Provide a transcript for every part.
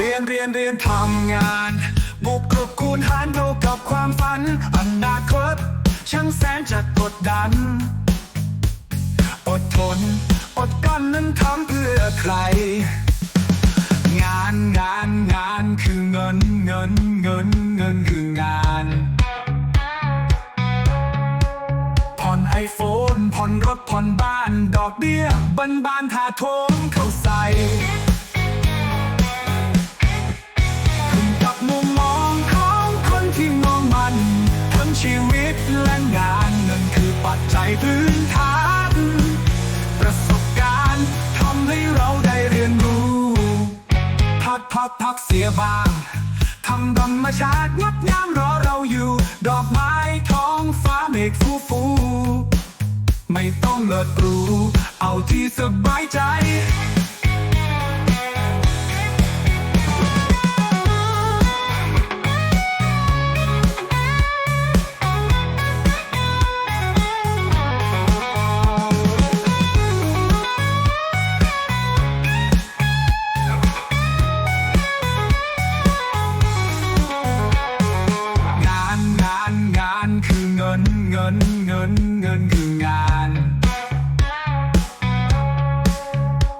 เรียนเรียนเรียนทำงาน บุกกรุบคูณหารเท่ากับความฝันอนาคตช่างแสนจะกดดัน อดทน อดกลั้นนั้นทำเพื่อใคร งานงานงานคือเงินเงินเงินเงินคืองานผ่อนไอโฟนผ่อนรถผ่อนบ้าน ดอกเบี้ยบันบานถาโถมเข้าใส่ ปัจจัยพื้นฐาน ประสบการณ์ทำให้เราได้เรียนรู้ พักพักพักเสียบ้างทำธรรมชาติงดงามรอเราอยู่ ดอกไม้ท้องฟ้าเมฆฟูฟูไม่ต้องเลิศรูเอาที่สบายใจ เงินเงินเงินคืองาน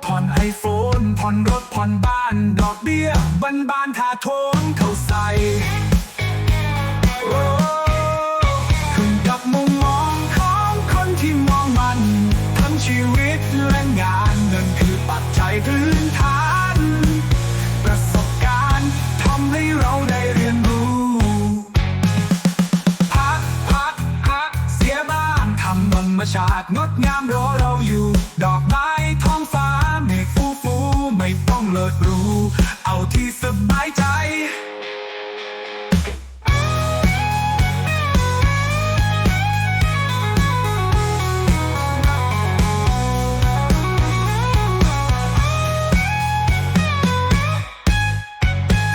ผ่อนไอโฟนผ่อนรถผ่อนบ้าน ดอกเบี้ยบันบานถาโถมเข้าใส่โอ้ขึ้นกับมุมมองของคนที่มองมัน ทั้งชีวิตและงานเงินคือปัจจัยพื้นฐาน ชาติงดงามรอเราอยู่ ดอกไม้ท้องฟ้าเมฆฟูฟูไม่ต้องเลิศรูเอาที่สบายใจ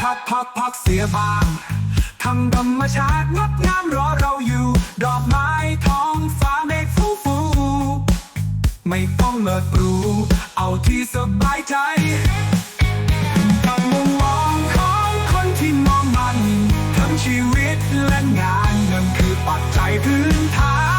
พักพักเสียบางทำธรรมชาติงดงามรอเราอยู่ ดอกไม้ท้องฟ้า ไม่ต้องเลิศรู้ เอาที่สบายใจกามมุมมองของคนที่มองมัน ทั้งชีวิตและงานนั่นคือปัจจัยพื้นฐาน